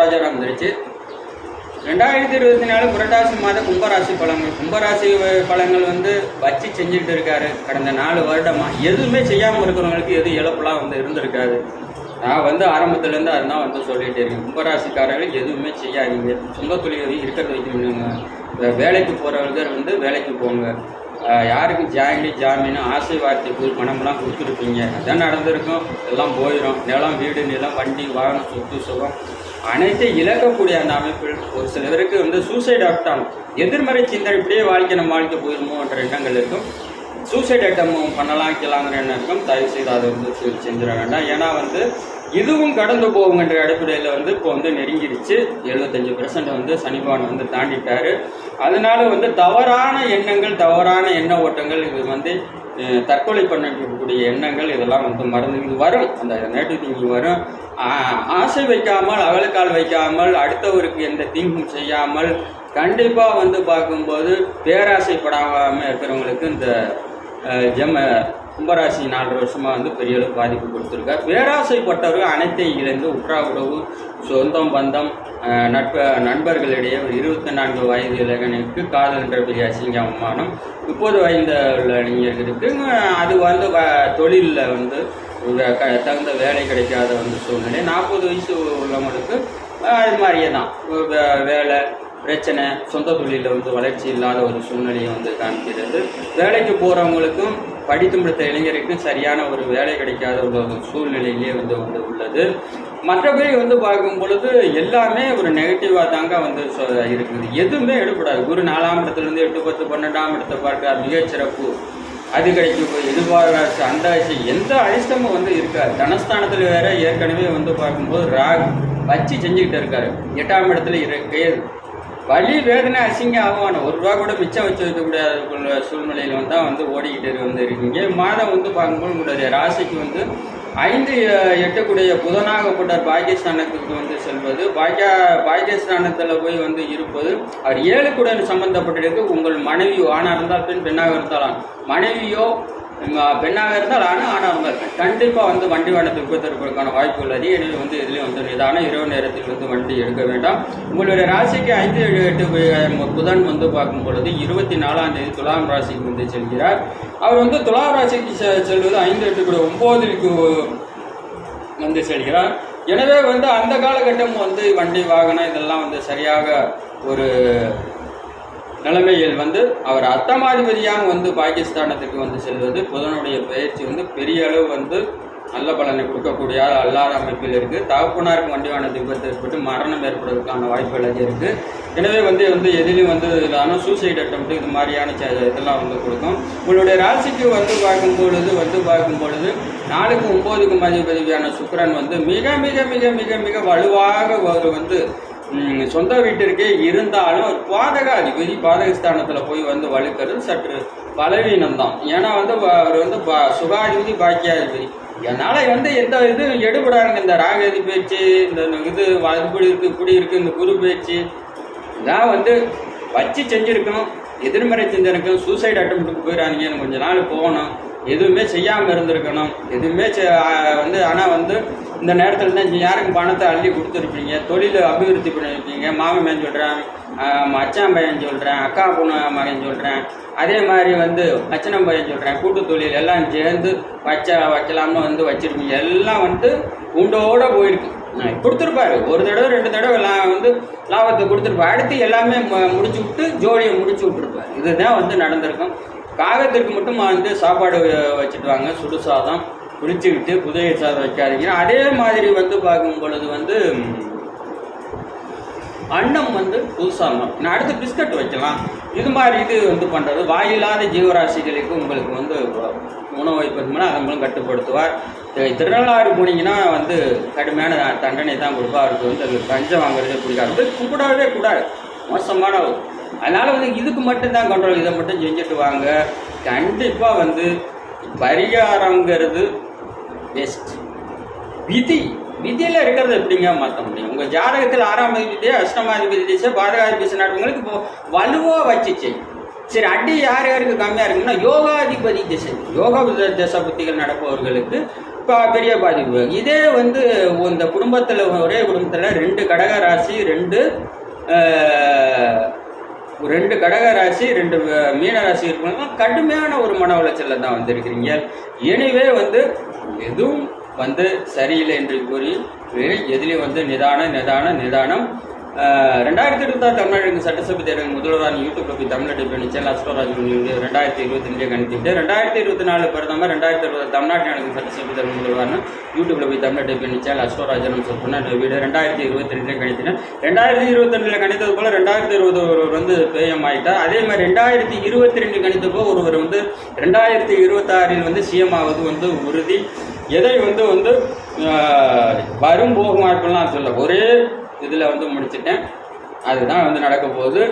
ராஜாராம் வந்துருச்சு ரெண்டாயிரத்தி இருபத்தி நாலு புரட்டாசி மாத கும்பராசி பழங்கள் கும்பராசி பழங்கள் வந்து வச்சு செஞ்சுட்டு இருக்காரு. கடந்த நாலு வருடமாக எதுவுமே செய்யாமல் இருக்கிறவங்களுக்கு எதுவும் இழப்புலாம் வந்து இருந்திருக்காது. நான் வந்து ஆரம்பத்துலேருந்து அதுதான் வந்து சொல்லிகிட்டே இருக்கேன். கும்பராசிக்காரர்கள் எதுவுமே செய்யாதீங்க. சொந்த தொழில் இருக்கிறத வைக்கணுங்க வேலைக்கு போகிறவர்கள் வந்து வேலைக்கு போங்க. யாருக்கும் யாருக்கு ஜாயினி ஜாமீன் ஆசை வார்த்தைக்கு பணம்லாம் கொடுத்துருப்பீங்க. அதான் நடந்திருக்கும். எல்லாம் போயிடும் நிலம் வீடு நிலம் வண்டி வாகனம் சொத்து சுகம். அனைத்தையும் இழக்கக்கூடிய அந்த அமைப்பில் ஒரு சில பேருக்கு வந்து சூசைட் அட்டம் எதிர்மறை சிந்தனை இப்படியே வாழ்க்கை நம்ம வாழ்க்கை போயிருமோன்ற எண்ணங்கள் இருக்கும். சூசைட் அட்டம் பண்ணலாம் வைக்கலாங்கிற எண்ணம் இருக்கும் தயவு செய்து அதை வந்து செஞ்சிட வேண்டாம். ஏன்னா வந்து இதுவும் கடந்து போகுங்கிற அடிப்படையில் வந்து இப்போ வந்து நெருங்கிடுச்சு எழுபத்தஞ்சு பெர்சன்ட் வந்து சனிபவன் வந்து தாண்டிட்டார். அதனால வந்து தவறான எண்ணங்கள் தவறான எண்ண ஓட்டங்கள் இது வந்து தற்கொலை பண்ணக்கூடிய எண்ணங்கள் இதெல்லாம் வந்து மறந்து இது வரும். அந்த நேற்று திங்கி வரும். ஆசை வைக்காமல் அகலக்கால் வைக்காமல் அடுத்தவருக்கு எந்த தீங்கும் செய்யாமல் கண்டிப்பாக வந்து பார்க்கும்போது பேராசைப்படாமல் இருக்கிறவங்களுக்கு இந்த ஜெம கும்பராசி நாலு வருஷமாக வந்து பெரிய அளவு பாதிப்பு கொடுத்துருக்கார். பேராசைப்பட்டவர்கள் அனைத்தையும் இழந்து உற்றா உறவு சொந்தம் பந்தம் நட்ப நண்பர்களிடையே ஒரு இருபத்தி நான்கு வயது இளைஞனுக்கு காதல் என்ற பெரிய அசிங்க அவமானம் முப்பது வயது உள்ள இளைஞர்களுக்கு அது வந்து தொழிலில் வந்து ஒரு க தகுந்த வேலை கிடைக்காத வந்து சூழ்நிலை. நாற்பது வயசு உள்ளவங்களுக்கு அது மாதிரியே தான். வே- வேலை பிரச்சனை சொந்த தொழிலில் வந்து வளர்ச்சி இல்லாத ஒரு சூழ்நிலையை வந்து காமிக்கிறது வேலைக்கு போகிறவங்களுக்கும் படித்து முடித்த இளைஞருக்கும் சரியான ஒரு வேலை கிடைக்காத ஒரு சூழ்நிலையிலே வந்து வந்து உள்ளது. மற்றபடி வந்து பார்க்கும் பொழுது எல்லாமே ஒரு நெகட்டிவாக தாங்க வந்து இருக்குது. எதுவுமே எடுப்படாது குரு நாலாம் இடத்துலேருந்து எட்டு பத்து பன்னெண்டாம் இடத்தை பார்க்க மிகச்சிறப்பு. அது கிடைக்கும் எதிர்பாராசு அந்த எந்த அரிஷ்டமும் வந்து இருக்காது. தனஸ்தானத்தில் வேற ஏற்கனவே வந்து பார்க்கும்போது ராகு வச்சு செஞ்சுக்கிட்டு இருக்காரு. எட்டாம் இடத்துல இருக்கு வலி வேதனை அசிங்க அவமானம் ஒரு ரூபா கூட மிச்சம் வச்சு வைக்கக்கூடிய சூழ்நிலையில் வந்து தான் வந்து ஓடிக்கிட்டு வந்து இருக்கீங்க. மாதம் வந்து பார்க்கும்போது உங்களுடைய ராசிக்கு வந்து ஐந்து எட்டக்கூடிய புதனாகப்பட்ட பாகிஸ்தானத்துக்கு வந்து செல்வது. பாக்கியா பாகிஸ்தானத்தில் போய் வந்து இருப்பது. அவர் ஏழுக்குடன் சம்பந்தப்பட்டிருக்கு. உங்கள் மனைவியோ ஆணாக இருந்தால் பெண் பெண்ணாக இருந்தாலும் மனைவியோ பெண்ணாக இருந்தால் ஆனால் ஆணாக கண்டிப்பாக வந்து வண்டி வாகனத்தை விபத்திற்கான வாய்ப்பு உள்ளது. எனில் வந்து இதுலேயும் வந்து நிதானம் இரவு நேரத்தில் வந்து வண்டி எடுக்க வேண்டாம். உங்களுடைய ராசிக்கு ஐந்து ஏழு எட்டு புதன் வந்து பார்க்கும் பொழுது இருபத்தி நாலாம் தேதி துலாம் ராசிக்கு வந்து செல்கிறார். அவர் வந்து துலாம் ராசிக்கு செ- செல்வது ஐந்து எட்டு கூட ஒம்போதுக்கு வந்து செல்கிறார். எனவே வந்து அந்த காலகட்டம் வந்து வண்டி வாகனம் இதெல்லாம் வந்து சரியாக ஒரு நிலைமையில் வந்து அவர் அர்த்தமாதிபதியாக வந்து பாகிஸ்தானத்துக்கு வந்து செல்வது புதனுடைய பயிற்சி வந்து பெரிய அளவு வந்து நல்ல பலனை கொடுக்கக்கூடிய அல்லாத அமைப்பில் இருக்குது தகப்பனாருக்கு வண்டி வாகன விபத்து ஏற்பட்டு மரணம் ஏற்படுவதற்கான வாய்ப்புகள் அதிகம் இருக்குது எனவே வந்து வந்து எதிலும் வந்து இல்லாமல் சூசைட் அட்டம் இது மாதிரியான இதெல்லாம் வந்து கொடுக்கும். உங்களுடைய ராசிக்கு வந்து பார்க்கும் பொழுது வந்து பார்க்கும் பொழுது நாலுக்கு ஒம்போதுக்கும் அதிபதியான சுக்கரன் வந்து மிக மிக மிக மிக மிக வலுவாக ஒரு வந்து சொந்த வீட்டிற்கே இருந்தாலும் பாதக அதிபதி பாதகஸ்தானத்தில் போய் வந்து வலுக்கிறது சற்று பலவீனம் தான் ஏன்னா வந்து அவர் வந்து பா சுகாதிபதி பாக்கியாதிபதி. என்னால் வந்து எந்த இது எடுபடாருங்க இந்த ராகதி பேச்சு இந்த இது இப்படி இருக்கு இப்படி இருக்கு இந்த குரு பேச்சு. இதான் வந்து வச்சு செஞ்சுருக்கணும். எதிர்மறை செஞ்சிருக்கணும் சூசைட் அட்டம்ப்ட்டுக்கு போயிடாதீங்க கொஞ்ச நாள் போகணும் எதுவுமே செய்யாமல் இருந்திருக்கணும். எதுவுமே செ- வந்து ஆனால் வந்து இந்த நேரத்தில் தான் யாருக்கும் பணத்தை அள்ளி கொடுத்துருப்பீங்க. தொழில் அபிவிருத்தி பண்ணியிருப்பீங்க. மாமன் பையன் சொல்கிறேன் மச்சான் பையன் சொல்கிறேன் அக்கா பொண்ணு மகன் சொல்கிறேன் அதே மாதிரி வந்து அச்சனம் பையன் சொல்கிறேன் கூட்டு தொழில் எல்லாம் சேர்ந்து வச்ச வைக்கலாம்னு வந்து வச்சுருப்பீங்க. எல்லாம் வந்து உண்டோட போயிருக்கு. கொடுத்துருப்பாரு. ஒரு தடவை ரெண்டு தடவை எல்லாம் வந்து லாபத்தை கொடுத்துருப்பாரு. அடுத்து எல்லாமே முடிச்சு விட்டு ஜோடியை முடிச்சு விட்டுருப்பாரு. இதுதான் வந்து நடந்திருக்கும். காகத்திற்கு மட்டும் வந்து சாப்பாடு வ- வச்சுட்டு வாங்க சுடு சாதம் குளிச்சுக்கிட்டு புதிய சாதம் வைக்காதீங்க. அதே மாதிரி வந்து பார்க்கும் பொழுது வந்து அன்னம் வந்து புதுசாக நான் அடுத்து பிஸ்கட் வைக்கலாம். இது மாதிரி இது வந்து பண்ணுறது வாயில்லாத ஜீவராசிகளுக்கு உங்களுக்கு வந்து உணவு வைப்பதுனா அதங்களும் கட்டுப்படுத்துவார். திருநள்ளாறு போனீங்கன்னா வந்து கடுமையான தண்டனை தான் கொடுப்பா. அவருக்கு வந்து அது கஞ்சம் வாங்குறதே பிடிக்காது. கும்பிடவே கூடாது. மோசமான அதனால் வந்து இதுக்கு மட்டும்தான் கண்ட்ரோல் இதை மட்டும் செஞ்சுட்டு வாங்க. கண்டிப்பாக வந்து பரிகாரங்கிறது பெஸ்ட் விதி விதியில் இருக்கிறது எப்படிங்க மாற்ற முடியும்? உங்கள் ஜாதகத்தில் ஆறாம் அதிபதியே அஷ்டமாதிபதி திசை பாதகாதிபதி நடவங்களுக்கு இப்போ வலுவாக வச்சுச்சு. சரி அடி யார் யாருக்கு கம்மியாக இருக்குன்னா யோகாதிபதி திசை. யோகா தசை புத்திகள் நடப்பவர்களுக்கு இப்போ பெரிய பாதிப்பு. இதே வந்து இந்த குடும்பத்தில் ஒரே குடும்பத்தில் ரெண்டு கடக ராசி ரெண்டு ரெண்டு கடக ராசி ரெண்டு மீன ராசி இருக்கவங்க கடுமையான ஒரு மன உளைச்சலில் தான் வந்திருக்கிறீங்க. எனவே வந்து எதுவும் வந்து சரியில்லை என்று கூறி எதிலையும் வந்து நிதானம் நிதான நிதானம் ரெண்டாயிரத்தி இருபத்தாறு தமிழ்நாடு சட்டசபை தேர்தல் முதல்வரான யூடியூப்ல போய் தமிழ் டிபெண்ட் சேனல் அஸ்டோராஜ் ரெண்டாயிரத்தி இருபத்தி ரெண்டு கணித்திட்டு ரெண்டாயிரத்தி இருபத்தி நாலு பிரதமர் ரெண்டாயிரத்தி இருபது தமிழ்நாட்டில் நடக்கும் சட்டசபை தேர்தல் முதல்வரான யூடியூப்ல போய் தமிழ் டிபி நிச்சயம் அஸ்டோராஜனம் சொன்ன வீடு ரெண்டாயிரத்தி இருபத்தி ரெண்டு கணித்தினேன் ரெண்டாயிரத்தி இருபத்தி ரெண்டுல கணித்தது போல ரெண்டாயிரத்தி இருபது ஒருவர் வந்து பிஎம் ஆயிட்டார். அதே மாதிரி ரெண்டாயிரத்தி இருபத்தி ரெண்டு கணித்தப்போ ஒருவர் வந்து ரெண்டாயிரத்தி இருபத்தாறில் வந்து சிஎம் ஆவது வந்து உறுதி. எதை வந்து வந்து வரும் போகும் வாய்ப்புலாம் சொல்ல ஒரே இதில் வந்து முடிச்சிட்டேன். அதுதான் வந்து நடக்க போகுது.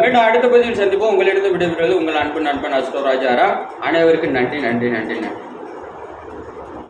மீண்டும் அடுத்த பதிவில் சந்திப்போம். உங்களிடம் விடைபெறுவது உங்கள் அன்பு நண்பன் அஸ்டோ ராஜாரா அனைவருக்கும் நன்றி நன்றி நன்றி நன்றி.